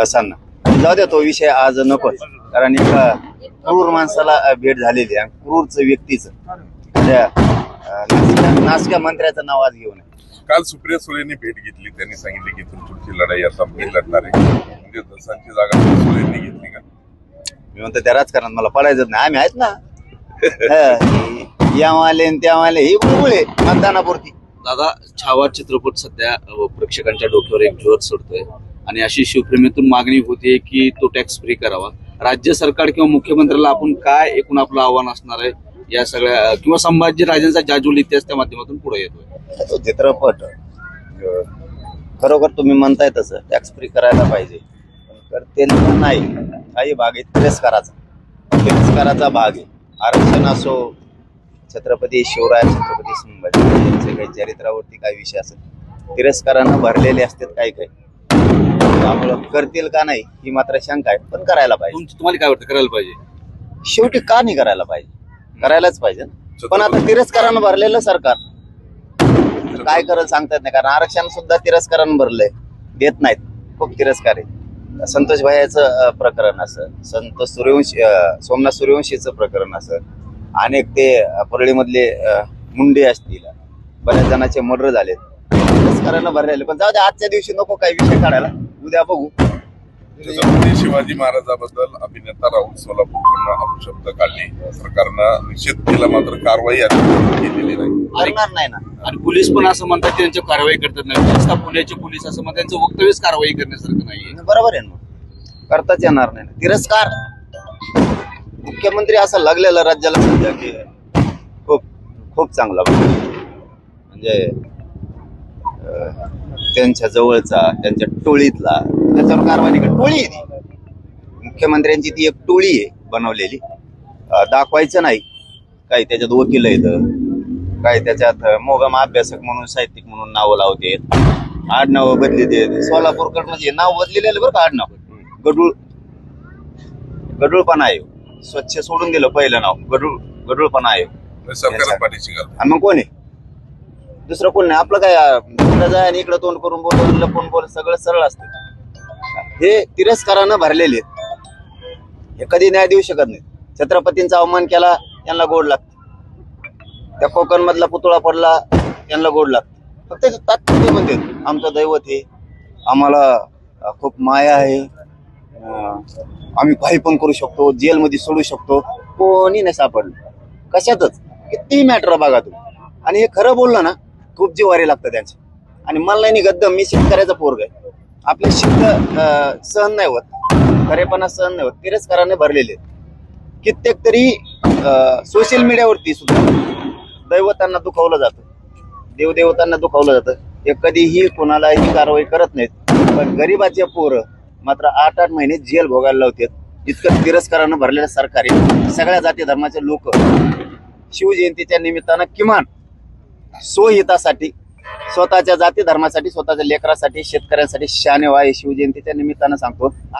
दसांना जाऊ द्या तो विषय आज नकोच. कारण एका क्रूर माणसाला भेट झालेली आहे. क्रूरच व्यक्तीच. अ, नासक्या मंत्र्याचं नाव आज घेऊन काल सुप्रिया सुळेंनी भेट घेतली. त्यांनी सांगितले की पुढची लढाई आता मी लढणार आहे. म्हणजे दसांची जागा सुळेंनी घेतली का? मी म्हणतो त्या राजकारणात मला पडायचं नाही. आम्ही आहेत ना. यावाले त्यावाले ही बुळबुळे मतदानापुरती. दादा छावा चित्रपट सध्या प्रेक्षकांच्या डोक्यावर एक जोर सोडतोय. आणि अशी शिवप्रेमीतून मागणी होती की तो टॅक्स फ्री करावा. राज्य सरकार किंवा मुख्यमंत्र्याला आपण काय एकूण आपलं आव्हान असणार आहे या सगळ्या किंवा संभाजी राजांचा जाजूल इतिहास त्या माध्यमातून पुढे येतोय. तो चित्रपट खरोखर तुम्ही म्हणताय तसं टॅक्स फ्री करायला पाहिजे. तर ते नाही काही भाग आहे तिरस्काराचा तिरस्काराचा भाग आहे. आरक्षण असो छत्रपती शिवराय छत्रपती संभाजी यांचे काही चरित्रावरती काही विषय असेल तिरस्कारानं भरलेले असतात काही काही. त्यामुळं करतील का नाही ही मात्र शंका आहे पण करायला पाहिजे. तुम- तुम्हाला काय वाटतं करायला पाहिजे? शेवटी का नाही करायला पाहिजे? करायलाच पाहिजे. ना पण आता तिरस्कारानं भरलेलं सरकार. काय करत सांगता येत नाही कारण आरक्षण सुद्धा तिरस्कारानं भरलंय. देत नाहीत. खूप तिरस्कार आहे. संतोष भाईचं प्रकरण असं संतोष सूर्यवंशी अं, सोमनाथ सूर्यवंशीचं प्रकरण असं अनेक ते परळीमधले मुंडे असतील. बऱ्याच जणांचे मर्डर झालेत. तिरस्कारानं भरलेले पण जाऊ दे आजच्या दिवशी नको काही विषय काढायला. उद्या बघू. छत्रपती शिवाजी महाराजाबद्दल अभिनेता राहुल सोलापूरकडनं अपशब्द काढले. सरकारनं निषेध केला मात्र कारवाई अद्याप केलेली नाही. करणार नाही ना. आणि पोलीस पण असं म्हणतात की त्यांची कारवाई करतात नाही. विशेषतः पुण्याचे पोलीस असं म्हणतात त्यांचं वक्तव्यच कारवाई करण्यासारखं नाहीये. बरोबर आहे ना. करताच येणार नाही. ना. तिरस्कार. मुख्यमंत्री असं लागलेलं राज्याला सध्या की खूप खूप चांगला म्हणजे त्यांच्या जवळचा त्यांच्या टोळीतला त्याच्यावर कारवाई का टोळी आहे मुख्यमंत्र्यांची ती एक टोळी आहे बनवलेली. दाखवायचं नाही. काही त्याच्यात वकील आहेत. काही त्याच्यात मोगम अभ्यासक म्हणून साहित्यिक म्हणून नावं लावते. आडनाव बदली देत सोलापूरकड म्हणजे नाव बदलेले बरं का आडनाव? गडूळ गडूळपणा आहे. स्वच्छ सोडून दिलं पहिलं नाव. गडूळ गडूळपणा आहे. सरकार पाठीशी घालतं आणि मग कोण आहे? दुसरं कोण नाही. आपलं काय इकडं जाय आणि इकडं तोंड करून बोल लपून बोल सगळं सरळ असतं. हे तिरस्कारानं भरलेले आहेत. हे कधी न्याय देऊ शकत नाही छत्रपतींचा अवमान केला त्यांना गोड लागतं. त्या कोकण मधला पुतळा पडला त्यांना गोड लागतं. फक्त तात्पुरते म्हणते आमचं दैवत हे. आम्हाला खूप माया आहे. आम्ही काही पण करू शकतो जेलमध्ये सोडू शकतो. कोणी नाही सापडलं. कशातच? किती मॅटर बघा तू आणि हे खरं बोललं ना खूप जीवारी लागतं त्यांचं. आणि मला नाही निघत मी शेतकऱ्याचा पोरग आहे. आपले शिद्ध अं, सहन नाही होत. खरेपणा सहन नाही होत. तिरस्काराने भरलेले आहेत. कित्येक तरी सोशल मीडियावरती सुद्धा दैवतांना दुखावलं जातं. देवदेवतांना दुखावलं जातं. हे कधीही कोणालाही कारवाई करत नाहीत. पण गरीबाचे पोरं मात्र आठ आठ महिने जेल भोगायला लावतात. इतकं तिरस्कारानं भरलेलं सरकार आहे. सगळ्या जाती धर्माचे लोक. शिवजयंतीच्या निमित्तानं किमान स्वहितासाठी स्वतःच्या जाती धर्मासाठी स्वतःच्या लेकरासाठी शेतकऱ्यांसाठी शाने व्हा हे शिवजयंतीच्या निमित्तानं सांगतो.